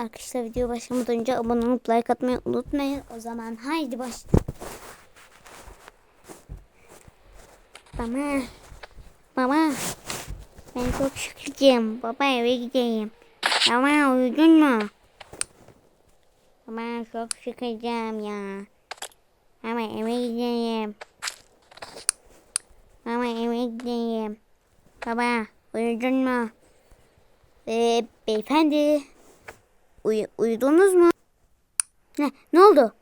Arkadaşlar video başlamadan önce abone olup like atmayı unutmayın. O zaman haydi baş. Baba. Baba. Ben çok sıkıcıyım. Baba eve gideyim. Baba uyudun mu? Baba çok sıkıcıyım ya. Baba eve gideyim. Baba eve gideyim. Baba uyudun mu? Ee, beyefendi. Uy uyudunuz mu? Ne, ne oldu?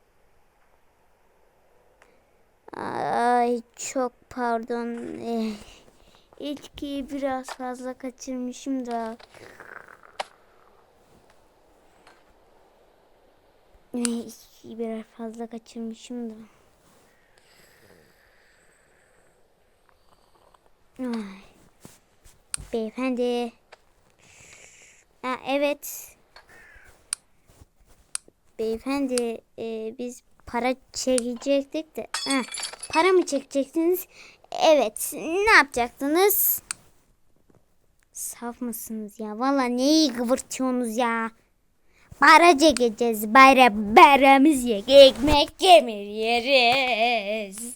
Ay çok pardon. Ee, içkiyi biraz fazla kaçırmışım da. Ee, içkiyi biraz fazla kaçırmışım da. Ay. Beyefendi. Ha, evet. Beyefendi e, biz para çekecektik de. Ha, para mı çekecektiniz? Evet. Ne yapacaktınız? Saf mısınız ya? Valla neyi kıvırtıyorsunuz ya? Para çekeceğiz. Bayra bayramız yek. Ekmek yemir yeriz.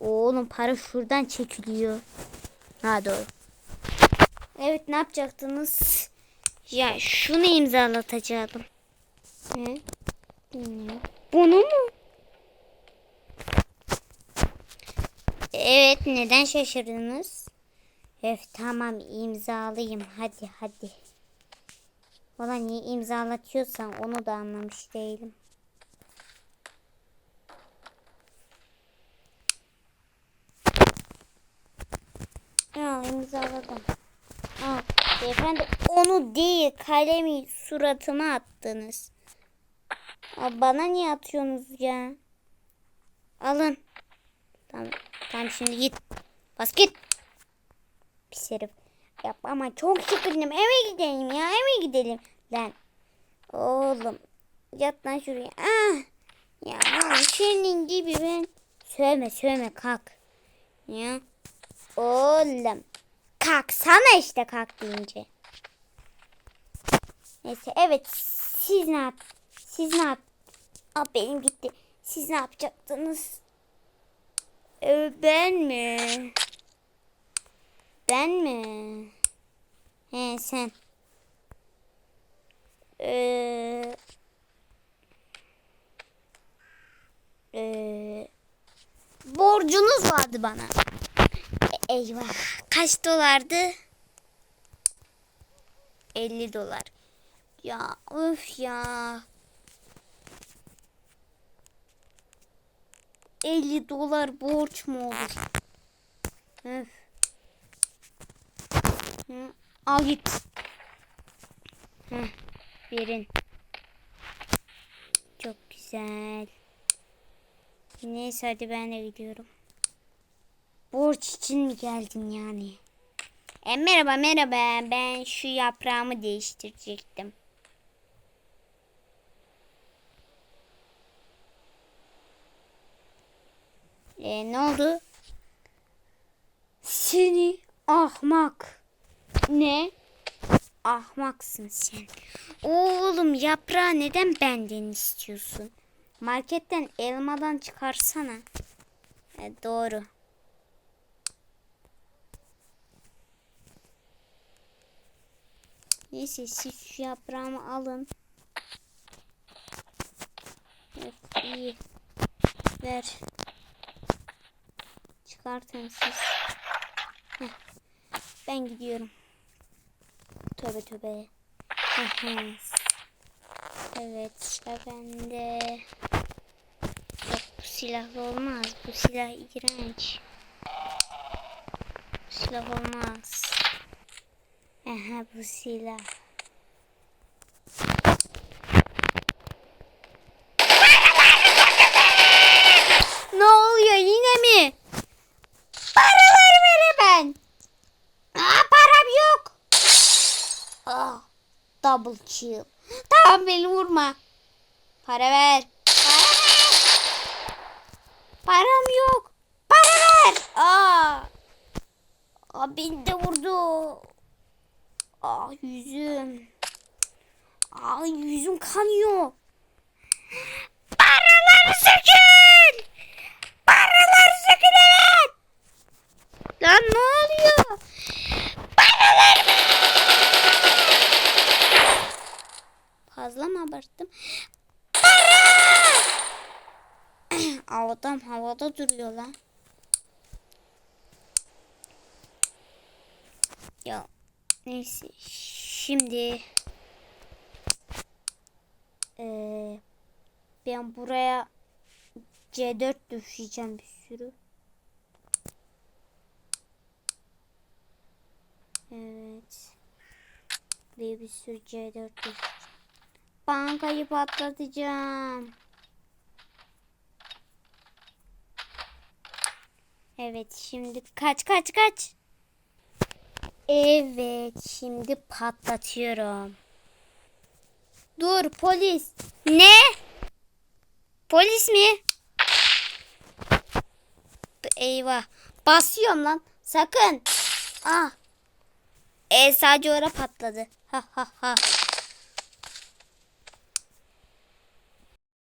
Oğlum para şuradan çekiliyor. Ha doğru. Evet ne yapacaktınız? Ya şunu imzalatacaktım. Ne? Bilmiyorum. Bunu mu? Evet neden şaşırdınız? Evet tamam imzalayayım hadi hadi. Valla niye imzalatıyorsan onu da anlamış değilim. Al imzaladım. Al beyefendi onu değil kalemi suratıma attınız. Aa, bana niye atıyorsunuz ya? Alın. Tamam, tamam şimdi git. Bas git. Pis herif. Yap ama çok sıkıldım. Eve gidelim ya eve gidelim. Lan. Oğlum. Yat lan şuraya. Ah. Ya senin gibi ben. Sövme sövme kalk. Ya. Oğlum. Kalksana işte kalk deyince. Neyse evet siz ne yap? Siz ne yap? Aa, benim gitti. Siz ne yapacaktınız? Ee, ben mi? Ben mi? He sen. Ee, ee, borcunuz vardı bana. E- eyvah. Kaç dolardı? 50 dolar. Ya öf ya. 50 dolar borç mu olur? Al git. Verin. Çok güzel. Neyse hadi ben de gidiyorum. Borç için mi geldin yani? E, merhaba merhaba ben şu yaprağımı değiştirecektim. E, ne oldu? Seni ahmak. Ne? Ahmaksın sen. Oğlum yaprağı neden benden istiyorsun? Marketten elmadan çıkarsana. E, doğru. Neyse siz şu yaprağımı alın. Evet iyi. Ver. Çıkartın siz. Ben gidiyorum. Tövbe tövbe. Evet sıra bende. Yok bu silahlı olmaz. Bu silah iğrenç. Bu silah olmaz. Aha bu silah. Ne oluyor yine mi? Paraları ver hemen. Aa, param yok. Ah, double chill. Tamam beni vurma. Para ver. Para ver. Param yok. Para ver. Aa. Aa beni de vurdu. Ah yüzüm. Ay yüzüm kanıyor. Paraları sökün. Paraları sökün evet. Lan ne oluyor? Paraları. Fazla mı abarttım? Para! Adam havada duruyor lan. Ya neyse şimdi eee, ben buraya C4 düşeceğim bir sürü. Evet. Ve bir sürü C4 düşeceğim. Bankayı patlatacağım. Evet şimdi kaç kaç kaç. Evet şimdi patlatıyorum. Dur polis. Ne? Polis mi? Eyvah. Basıyorum lan. Sakın. Ah. E sadece ora patladı. Ha ha ha.